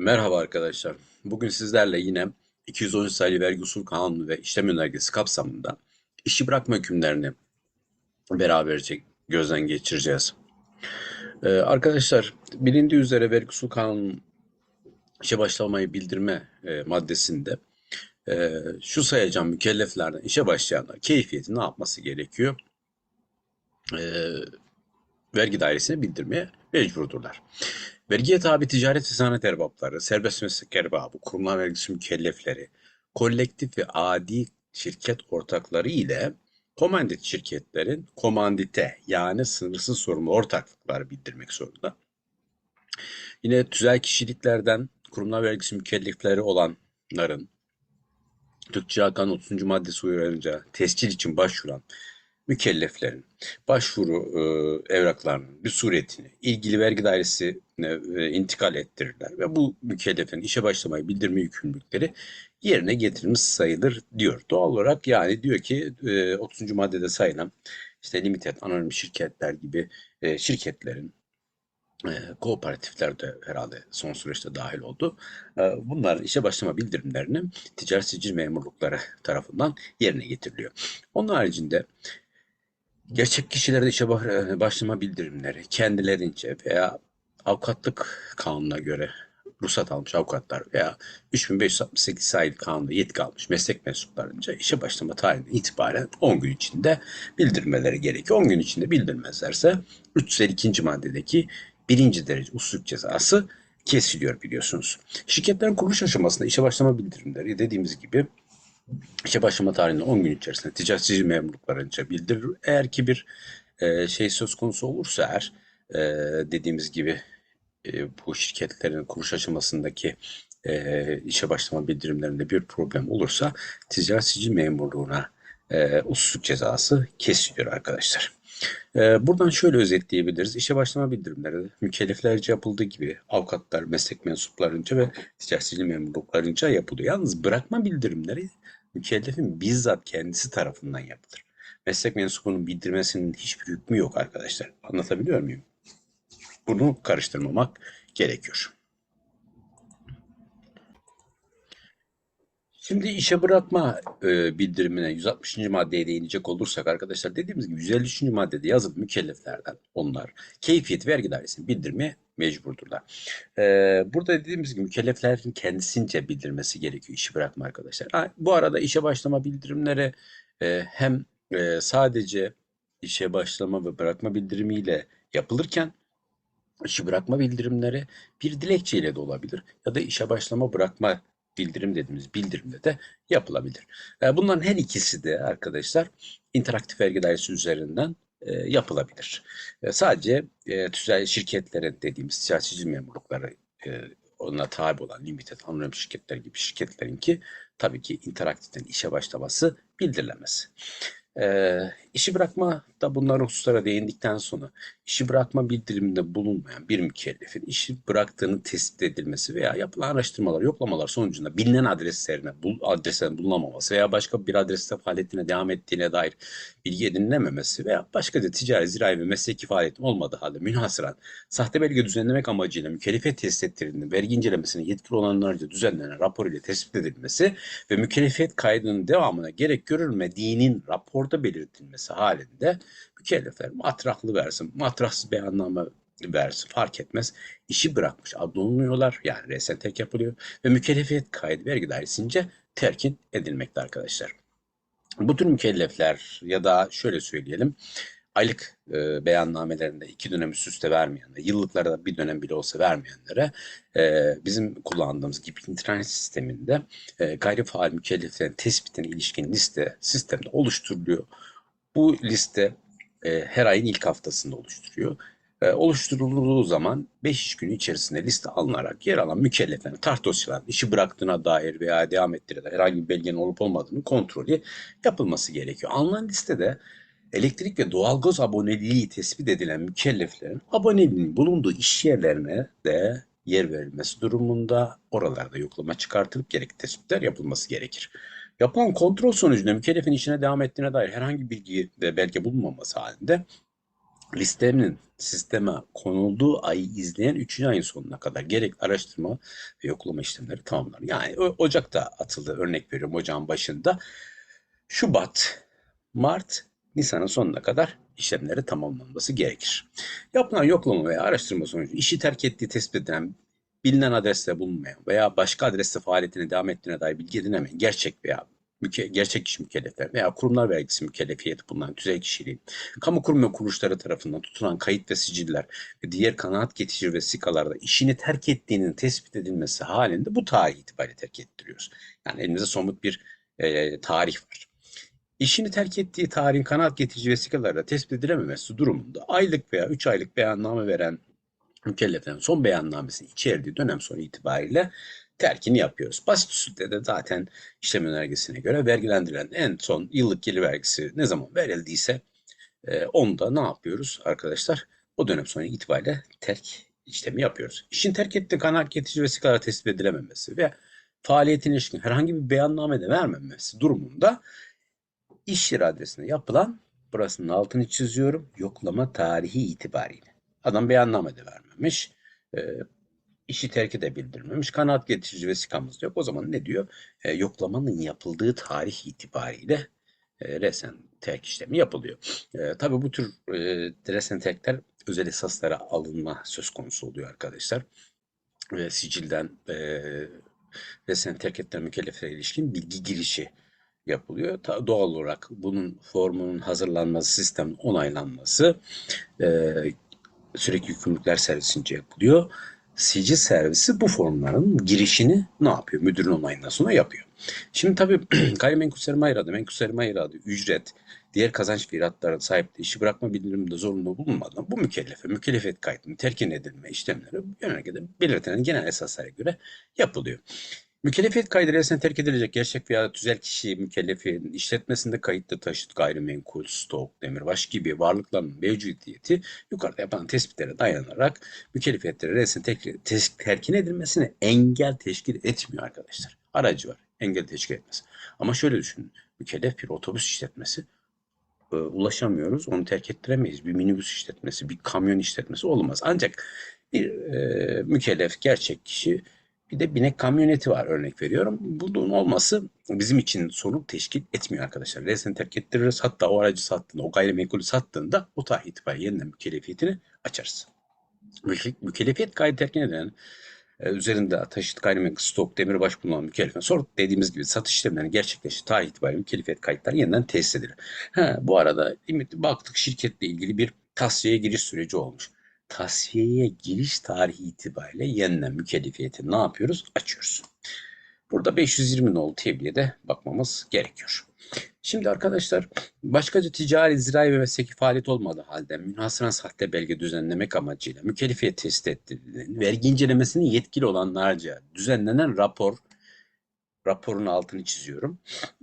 Merhaba arkadaşlar. Bugün sizlerle yine 213 sayılı vergi usul kanunu ve işlem önergesi kapsamında işi bırakma hükümlerini beraberce gözden geçireceğiz. Ee, arkadaşlar bilindiği üzere vergi usul kanunun işe başlamayı bildirme e, maddesinde e, şu sayacağım mükelleflerden işe başlayanlar keyfiyeti ne yapması gerekiyor? E, vergi dairesine bildirmeye mecburdurlar. Vergiye tabi ticaret ve sanayi erbapları, serbest meslek erbabı, kurumlar vergisi mükellefleri, kolektif ve adi şirket ortakları ile komandit şirketlerin komandite yani sınırsız sorumlu ortaklıkları bildirmek zorunda. Yine tüzel kişiliklerden kurumlar vergisi mükellefleri olanların Türkçe Hakan 30. maddesi uyarınca tescil için başvuran mükelleflerin başvuru e, evraklarının bir suretini ilgili vergi dairesine e, intikal ettirirler ve bu mükellefin işe başlamayı bildirme yükümlülükleri yerine getirilmiş sayılır diyor. Doğal olarak yani diyor ki e, 30. maddede sayılan işte limited anonim şirketler gibi e, şirketlerin e, kooperatifler de herhalde son süreçte dahil oldu. E, bunlar işe başlama bildirimlerini ticaret sicil memurlukları tarafından yerine getiriliyor. Onun haricinde Gerçek kişilerde işe başlama bildirimleri kendilerince veya avukatlık kanununa göre ruhsat almış avukatlar veya 3568 sayılı kanunda yetki almış meslek mensuplarınca işe başlama tarihinden itibaren 10 gün içinde bildirmeleri gerekiyor. 10 gün içinde bildirmezlerse 352. maddedeki birinci derece usul cezası kesiliyor biliyorsunuz. Şirketlerin kuruluş aşamasında işe başlama bildirimleri dediğimiz gibi işe başlama tarihinde 10 gün içerisinde ticaret sicil memurluklarınca bildirir. Eğer ki bir e, şey söz konusu olursa eğer e, dediğimiz gibi e, bu şirketlerin kuruluş aşamasındaki e, işe başlama bildirimlerinde bir problem olursa ticaret sicil memurluğuna e, usulsüzlük cezası kesiliyor arkadaşlar. E, buradan şöyle özetleyebiliriz. İşe başlama bildirimleri mükelleflerce yapıldığı gibi avukatlar, meslek mensuplarınca ve ticaret sicil memurluklarınca yapılıyor. Yalnız bırakma bildirimleri mükellefin bizzat kendisi tarafından yapılır. Meslek mensubunun bildirmesinin hiçbir hükmü yok arkadaşlar. Anlatabiliyor muyum? Bunu karıştırmamak gerekiyor. Şimdi işe bırakma e, bildirimine 160. maddeye değinecek olursak arkadaşlar dediğimiz gibi 153. maddede yazılı mükelleflerden onlar keyfiyet vergi dairesini bildirmeye mecburdurlar. Ee, burada dediğimiz gibi mükelleflerin kendisince bildirmesi gerekiyor işi bırakma arkadaşlar. Ha, bu arada işe başlama bildirimleri e, hem e, sadece işe başlama ve bırakma bildirimiyle yapılırken işi bırakma bildirimleri bir dilekçeyle de olabilir ya da işe başlama bırakma bildirim dediğimiz bildirimde de yapılabilir. E, bunların her ikisi de arkadaşlar interaktif vergi dairesi üzerinden e, yapılabilir. E, sadece e, tüzel şirketlerin dediğimiz siyasi memurlukları e, ona tabi olan limited anonim şirketler gibi şirketlerin ki tabii ki interaktiften işe başlaması bildirilemez. E, işi bırakma da bunlar hususlara değindikten sonra işi bırakma bildiriminde bulunmayan bir mükellefin işi bıraktığını tespit edilmesi veya yapılan araştırmalar, yoklamalar sonucunda bilinen adreslerine, bul, adreslerin bulunamaması veya başka bir adreste faaliyetine devam ettiğine dair bilgi edinilememesi veya başka bir ticari, zirai ve mesleki faaliyetin olmadığı halde münhasıran sahte belge düzenlemek amacıyla mükellefiyet test ettirildiğinde vergi incelemesine yetkili olanlarca düzenlenen rapor ile tespit edilmesi ve mükellefiyet kaydının devamına gerek görülmediğinin raporda belirtilmesi halinde mükellefler matrahlı versin, matrahsız beyanname versin fark etmez. İşi bırakmış adlanılıyorlar yani resen terk yapılıyor ve mükellefiyet kaydı vergi dairesince terkin edilmekte arkadaşlar. Bu tür mükellefler ya da şöyle söyleyelim aylık e, beyannamelerinde iki dönem üst üste vermeyenlere, yıllıklarda bir dönem bile olsa vermeyenlere e, bizim kullandığımız gibi internet sisteminde e, gayri faal mükelleflerin tespitine ilişkin liste sistemde oluşturuluyor. Bu liste e, her ayın ilk haftasında oluşturuyor. E, oluşturulduğu zaman 5 iş günü içerisinde liste alınarak yer alan mükelleflerin tart dosyalarının işi bıraktığına dair veya devam dair herhangi bir belgenin olup olmadığını kontrolü yapılması gerekiyor. Alınan listede elektrik ve doğalgaz aboneliği tespit edilen mükelleflerin aboneliğinin bulunduğu iş yerlerine de yer verilmesi durumunda oralarda yoklama çıkartılıp gerekli tespitler yapılması gerekir. Yapılan kontrol sonucunda mükellefin işine devam ettiğine dair herhangi bir bilgi ve belge bulunmaması halinde listenin sisteme konulduğu ayı izleyen 3. ayın sonuna kadar gerek araştırma ve yoklama işlemleri tamamlar. Yani Ocak'ta atıldı örnek veriyorum ocağın başında. Şubat, Mart, Nisan'ın sonuna kadar işlemleri tamamlanması gerekir. Yapılan yoklama veya araştırma sonucu işi terk ettiği tespit edilen bilinen adreste bulunmayan veya başka adreste faaliyetine devam ettiğine dair bilgi edinemeyen gerçek veya müke, gerçek kişi mükellefler veya kurumlar vergisi mükellefiyeti bulunan tüzel kişiliği, kamu kurum ve kuruluşları tarafından tutulan kayıt ve siciller ve diğer kanaat getirici vesikalarda işini terk ettiğinin tespit edilmesi halinde bu tarih itibariyle terk ettiriyoruz. Yani elimizde somut bir e, tarih var. İşini terk ettiği tarihin kanaat getirici vesikalarla tespit edilememesi durumunda aylık veya 3 aylık beyanname veren mükelleflerin son beyannamesini içerdiği dönem sonu itibariyle terkini yapıyoruz. Basit usulde de zaten işlem önergesine göre vergilendirilen en son yıllık gelir vergisi ne zaman verildiyse e, onda ne yapıyoruz arkadaşlar? O dönem sonu itibariyle terk işlemi yapıyoruz. İşin terk ettiği kanaat getirici vesikalar tespit edilememesi ve faaliyetine ilişkin herhangi bir beyanname de vermemesi durumunda iş yeri adresine yapılan burasının altını çiziyorum yoklama tarihi itibariyle. Adam beyanname de vermemiş. E, işi terk de bildirmemiş. Kanaat getirici vesikamız yok. O zaman ne diyor? E, yoklamanın yapıldığı tarih itibariyle e, resen terk işlemi yapılıyor. E, tabii bu tür e, resen terkler özel esaslara alınma söz konusu oluyor arkadaşlar. Ve sicilden e, resen terk edilen mükelleflere ilişkin bilgi girişi yapılıyor. Ta- doğal olarak bunun formunun hazırlanması, sistemin onaylanması e, sürekli yükümlülükler servisince yapılıyor. Sicil servisi bu formların girişini ne yapıyor? Müdürün onayından sonra yapıyor. Şimdi tabii gayrimenkul sermaye iradı, menkul sermaye iradı, ücret, diğer kazanç firatların sahipliği işi bırakma bildiriminde zorunlu bulunmadan bu mükellefe, mükellefiyet kaydının terkin edilme işlemleri yönergede belirtilen genel esaslara göre yapılıyor. Mükellefiyet kaydı resmen terk edilecek gerçek veya tüzel kişi mükellefiyetin işletmesinde kayıtlı taşıt, gayrimenkul, stok, demirbaş gibi varlıkların mevcudiyeti yukarıda yapılan tespitlere dayanarak mükellefiyetleri resmen terk, terkin edilmesine engel teşkil etmiyor arkadaşlar. Aracı var. Engel teşkil etmez. Ama şöyle düşünün. Mükellef bir otobüs işletmesi e, ulaşamıyoruz. Onu terk ettiremeyiz. Bir minibüs işletmesi, bir kamyon işletmesi olmaz. Ancak bir e, mükellef gerçek kişi bir de binek kamyoneti var örnek veriyorum. Bunun olması bizim için sorun teşkil etmiyor arkadaşlar. Resmen terk ettiririz. Hatta o aracı sattığında, o gayrimenkulü sattığında o tarih itibariyle yeniden mükellefiyetini açarız. Müke- Mükellefiyet kaydı terkin edilen üzerinde taşıt gayrimenkul stok demirbaş bulunan mükellefin sonra dediğimiz gibi satış işlemlerinin gerçekleştiği tarih itibariyle mükellefiyet kayıtları yeniden tesis edilir. Ha, bu arada baktık şirketle ilgili bir tasfiyeye giriş süreci olmuş. Tasfiyeye giriş tarihi itibariyle yeniden mükellefiyeti ne yapıyoruz? Açıyoruz. Burada 520 nolu tebliğe bakmamız gerekiyor. Şimdi arkadaşlar başkaca ticari, zirai ve mesleki faaliyet olmadığı halde münhasıran sahte belge düzenlemek amacıyla mükellefiyet tespit ettiğinden vergi incelemesini yetkili olanlarca düzenlenen rapor raporun altını çiziyorum.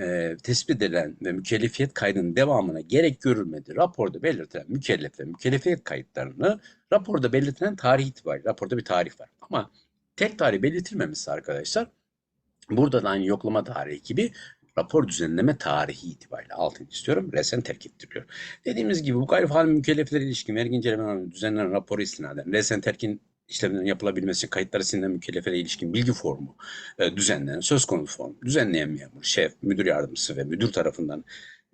Ee, tespit edilen ve mükellefiyet kaydının devamına gerek görülmedi. Raporda belirtilen mükellef ve mükellefiyet kayıtlarını raporda belirtilen tarih itibariyle raporda bir tarih var. Ama tek tarih belirtilmemişse arkadaşlar burada da aynı yoklama tarihi gibi rapor düzenleme tarihi itibariyle altını istiyorum. Resen terk ettiriliyor. Dediğimiz gibi bu gayri faal mükelleflere ilişkin vergi inceleme düzenlenen raporu istinaden resen terkin işlemlerin yapılabilmesi kayıtları silinen mükelleflere ilişkin bilgi formu e, düzenlenen söz konusu form düzenleyen memur, şef, müdür yardımcısı ve müdür tarafından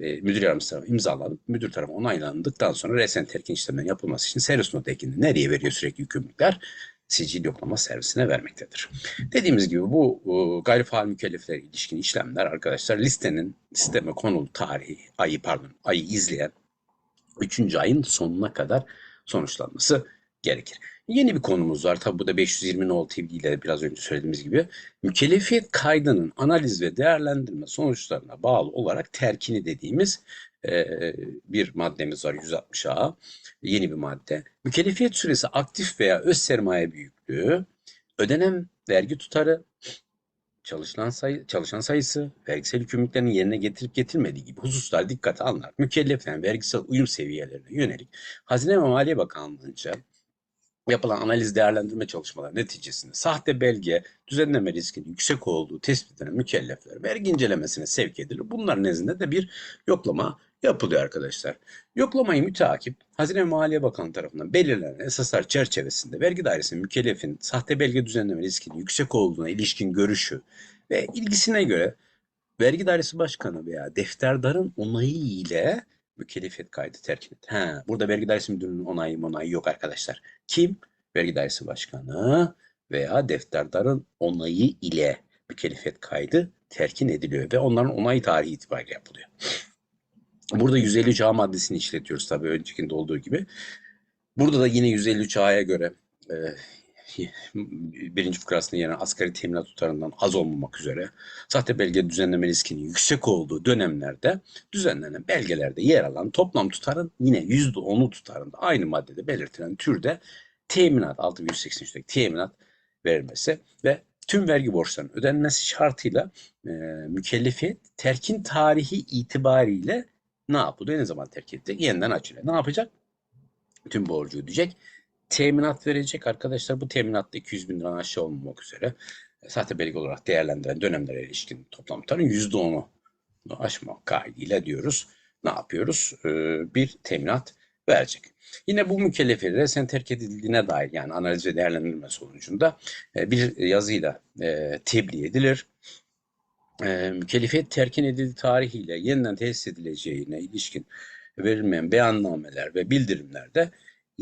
e, müdür yardımcısı tarafından imzalanıp müdür tarafından onaylandıktan sonra resen terkin işlemlerin yapılması için servis notu ekini nereye veriyor sürekli yükümlülükler? Sicil yoklama servisine vermektedir. Dediğimiz gibi bu e, gayri faal mükelleflere ilişkin işlemler arkadaşlar listenin sisteme konulu tarihi, ayı pardon, ayı izleyen 3. ayın sonuna kadar sonuçlanması gerekir. Yeni bir konumuz var. Tabi bu da 520 nol TV ile biraz önce söylediğimiz gibi mükellefiyet kaydının analiz ve değerlendirme sonuçlarına bağlı olarak terkini dediğimiz e, bir maddemiz var 160A. Yeni bir madde. Mükellefiyet süresi aktif veya öz sermaye büyüklüğü, ödenen vergi tutarı, çalışan sayı, çalışan sayısı, vergisel yükümlülüklerini yerine getirip getirmediği gibi hususlar dikkate alınarak mükelleflerin vergisel uyum seviyelerine yönelik Hazine ve Maliye Bakanlığı'nca yapılan analiz değerlendirme çalışmaları neticesinde sahte belge düzenleme riskinin yüksek olduğu tespit edilen mükellefler vergi incelemesine sevk edilir. Bunların nezdinde de bir yoklama yapılıyor arkadaşlar. Yoklamayı müteakip Hazine ve Maliye Bakanı tarafından belirlenen esaslar çerçevesinde vergi dairesinin mükellefin sahte belge düzenleme riskinin yüksek olduğuna ilişkin görüşü ve ilgisine göre vergi dairesi başkanı veya defterdarın onayı ile mükellefiyet kaydı terk et. Ha, burada vergi dairesi müdürünün onayı onayı yok arkadaşlar. Kim? Vergi dairesi başkanı veya defterdarın onayı ile mükellefiyet kaydı terkin ediliyor ve onların onay tarihi itibariyle yapılıyor. Burada 153A maddesini işletiyoruz tabii öncekinde olduğu gibi. Burada da yine 153A'ya göre e, birinci fıkrasında yer alan asgari teminat tutarından az olmamak üzere sahte belge düzenleme riskinin yüksek olduğu dönemlerde düzenlenen belgelerde yer alan toplam tutarın yine %10'u tutarında aynı maddede belirtilen türde teminat 6183'teki teminat verilmesi ve tüm vergi borçlarının ödenmesi şartıyla e, mükellefiyet terkin tarihi itibariyle ne yapılıyor? Ne zaman terk edecek? Yeniden açılıyor. Ne yapacak? Tüm borcu ödeyecek. Teminat verecek arkadaşlar. Bu teminatta 200 bin liradan aşağı olmamak üzere e, sahte belge olarak değerlendiren dönemlere ilişkin toplam tutarın %10'u aşmak kaydıyla diyoruz. Ne yapıyoruz? Ee, bir teminat verecek. Yine bu mükellefiyete sen terk edildiğine dair yani analiz ve değerlendirme sonucunda e, bir yazıyla e, tebliğ edilir. Mükellefiyet terkin edildiği tarihiyle yeniden tesis edileceğine ilişkin verilmeyen beyannameler ve bildirimlerde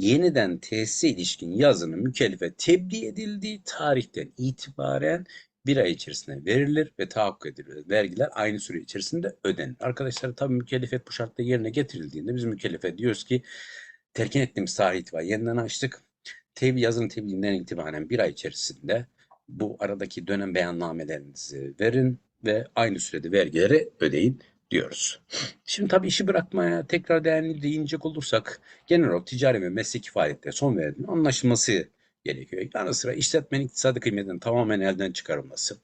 yeniden tesise ilişkin yazının mükellefe tebliğ edildiği tarihten itibaren bir ay içerisinde verilir ve tahakkuk edilir. Vergiler aynı süre içerisinde ödenir. Arkadaşlar tabii mükellefiyet bu şartta yerine getirildiğinde biz mükellefe diyoruz ki terkin ettiğimiz tarih itibariyle yeniden açtık. Tebliğ, yazının tebliğinden itibaren bir ay içerisinde bu aradaki dönem beyannamelerinizi verin ve aynı sürede vergileri ödeyin diyoruz. Şimdi tabii işi bırakmaya tekrar değerli değinecek olursak genel olarak ticari ve mesleki faaliyette son verildiğinin anlaşılması gerekiyor. Yanı sıra işletmenin iktisadi kıymetinin tamamen elden çıkarılması,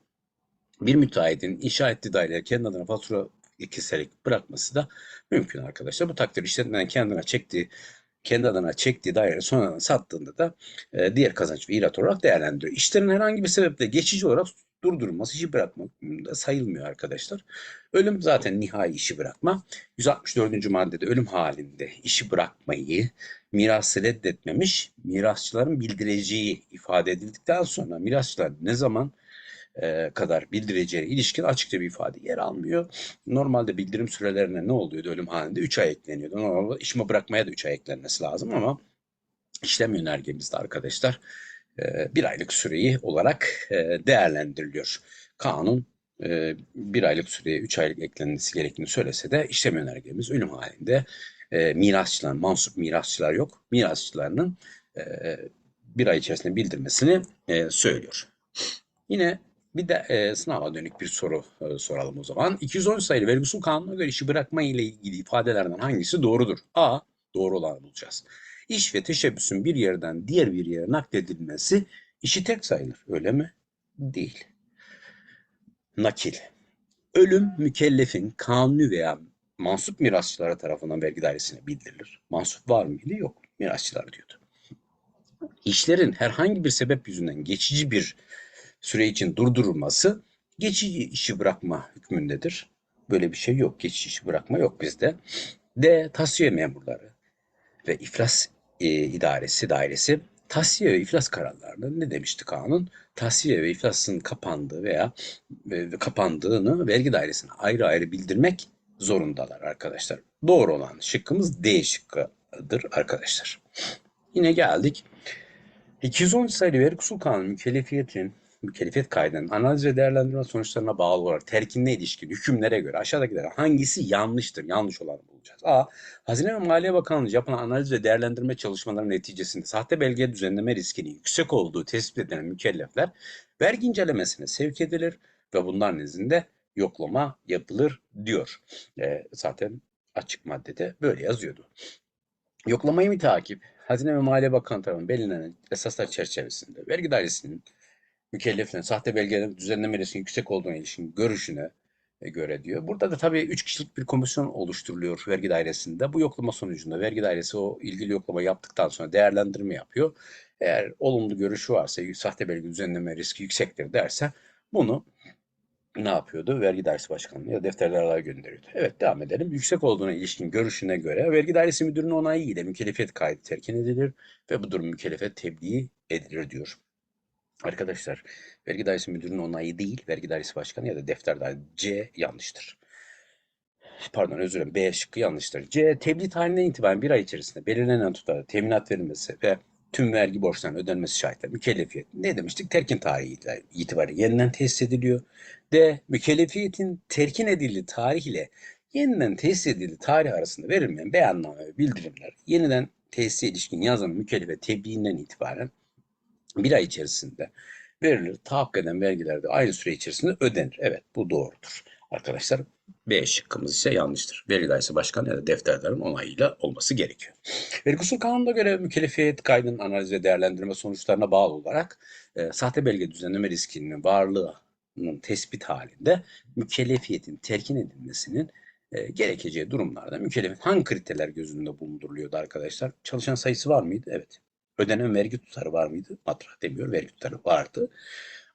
bir müteahhitin inşa ettiği daireleri kendi adına fatura keserek bırakması da mümkün arkadaşlar. Bu takdir işletmenin kendine çektiği kendi adına çektiği daire sonradan sattığında da e, diğer kazanç ve irat olarak değerlendiriyor. İşlerin herhangi bir sebeple geçici olarak durdurulması işi bırakmak sayılmıyor arkadaşlar. Ölüm zaten nihai işi bırakma. 164. maddede ölüm halinde işi bırakmayı mirası reddetmemiş mirasçıların bildireceği ifade edildikten sonra mirasçılar ne zaman e, kadar bildireceği ilişkin açıkça bir ifade yer almıyor. Normalde bildirim sürelerine ne oluyordu ölüm halinde? 3 ay ekleniyordu. Normalde işimi bırakmaya da 3 ay eklenmesi lazım ama işlem yönergemizde arkadaşlar bir aylık süreyi olarak e, değerlendiriliyor. Kanun e, bir aylık süreye 3 aylık eklenmesi gerektiğini söylese de işlem yönergemiz ölüm halinde mirasçılar, mansup mirasçılar yok. Mirasçılarının bir ay içerisinde bildirmesini söylüyor. Yine bir de e, sınava dönük bir soru e, soralım o zaman. 210 sayılı vergi usul kanununa göre işi bırakma ile ilgili ifadelerden hangisi doğrudur? A. Doğru olanı bulacağız. İş ve teşebbüsün bir yerden diğer bir yere nakledilmesi işi tek sayılır. Öyle mi? Değil. Nakil. Ölüm mükellefin kanuni veya mansup mirasçılara tarafından vergi dairesine bildirilir. Mansup var mıydı? Yok. Mirasçılar diyordu. İşlerin herhangi bir sebep yüzünden geçici bir süre için durdurulması geçici işi bırakma hükmündedir. Böyle bir şey yok. Geçici işi bırakma yok bizde. D. Tasfiye memurları ve iflas e, idaresi dairesi tasfiye ve iflas kararlarında ne demişti kanun? Tasfiye ve iflasın kapandığı veya e, kapandığını vergi dairesine ayrı ayrı bildirmek zorundalar arkadaşlar. Doğru olan şıkkımız D şıkkıdır arkadaşlar. Yine geldik. 210 sayılı vergi usul kanunu mükellefiyetin mükellefiyet kaydının analiz ve değerlendirme sonuçlarına bağlı olarak terkinine ilişkin hükümlere göre aşağıdakilerden hangisi yanlıştır? Yanlış olanı bulacağız. A. Hazine ve Maliye Bakanlığı yapılan analiz ve değerlendirme çalışmaları neticesinde sahte belge düzenleme riskinin yüksek olduğu tespit edilen mükellefler vergi incelemesine sevk edilir ve bunların izinde yoklama yapılır diyor. E, zaten açık maddede böyle yazıyordu. Yoklamayı mı takip? Hazine ve Maliye Bakanlığı tarafından belirlenen esaslar çerçevesinde vergi dairesinin mükelleflerin sahte belgelerin düzenleme riskinin yüksek olduğuna ilişkin görüşüne e, göre diyor. Burada da tabii üç kişilik bir komisyon oluşturuluyor vergi dairesinde. Bu yoklama sonucunda vergi dairesi o ilgili yoklama yaptıktan sonra değerlendirme yapıyor. Eğer olumlu görüşü varsa sahte belge düzenleme riski yüksektir derse bunu ne yapıyordu? Vergi dairesi başkanlığı ya defterlerle gönderiyordu. Evet devam edelim. Yüksek olduğuna ilişkin görüşüne göre vergi dairesi müdürünün onayı ile mükellefiyet kaydı terkin edilir ve bu durum mükellefiyet tebliğ edilir diyor. Arkadaşlar vergi dairesi müdürünün onayı değil, vergi dairesi başkanı ya da defter dairesi C yanlıştır. Pardon özür dilerim B şıkkı yanlıştır. C tebliğ tarihinden itibaren bir ay içerisinde belirlenen tutarda teminat verilmesi ve tüm vergi borçlarının ödenmesi şartıyla mükellefiyet ne demiştik? Terkin tarihi itibariyle yeniden tesis ediliyor. D. Mükellefiyetin terkin edildiği tarih ile yeniden tesis edildiği tarih arasında verilmeyen beyanname ve bildirimler yeniden tesise ilişkin yazılan mükellefiyet tebliğinden itibaren bir ay içerisinde verilir. Tahakkuk eden vergiler de aynı süre içerisinde ödenir. Evet bu doğrudur. Arkadaşlar B şıkkımız ise yanlıştır. Vergi dairesi başkanı ya da defterlerin onayıyla olması gerekiyor. Vergi usul kanununa göre mükellefiyet kaydının analiz ve değerlendirme sonuçlarına bağlı olarak e, sahte belge düzenleme riskinin varlığının tespit halinde mükellefiyetin terkin edilmesinin e, gerekeceği durumlarda mükellefiyet hangi kriterler göz önünde bulunduruluyordu arkadaşlar? Çalışan sayısı var mıydı? Evet. Ödenen vergi tutarı var mıydı? Matra demiyor. Vergi tutarı vardı.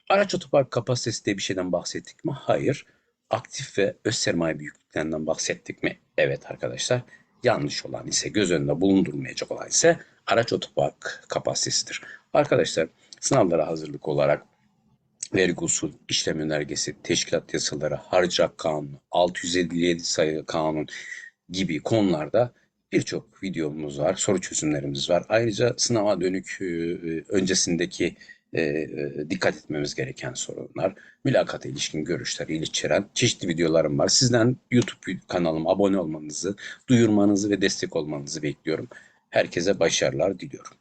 Araç otopark kapasitesi diye bir şeyden bahsettik mi? Hayır. Aktif ve öz sermaye büyüklüklerinden bahsettik mi? Evet arkadaşlar. Yanlış olan ise göz önünde bulundurmayacak olan ise araç otopark kapasitesidir. Arkadaşlar sınavlara hazırlık olarak vergi usul, işlem önergesi, teşkilat yasaları, harcak kanunu, 657 sayılı kanun gibi konularda birçok videomuz var, soru çözümlerimiz var. Ayrıca sınava dönük e, e, öncesindeki e, dikkat etmemiz gereken sorunlar, mülakata ilişkin görüşleri içeren çeşitli videolarım var. Sizden YouTube kanalıma abone olmanızı, duyurmanızı ve destek olmanızı bekliyorum. Herkese başarılar diliyorum.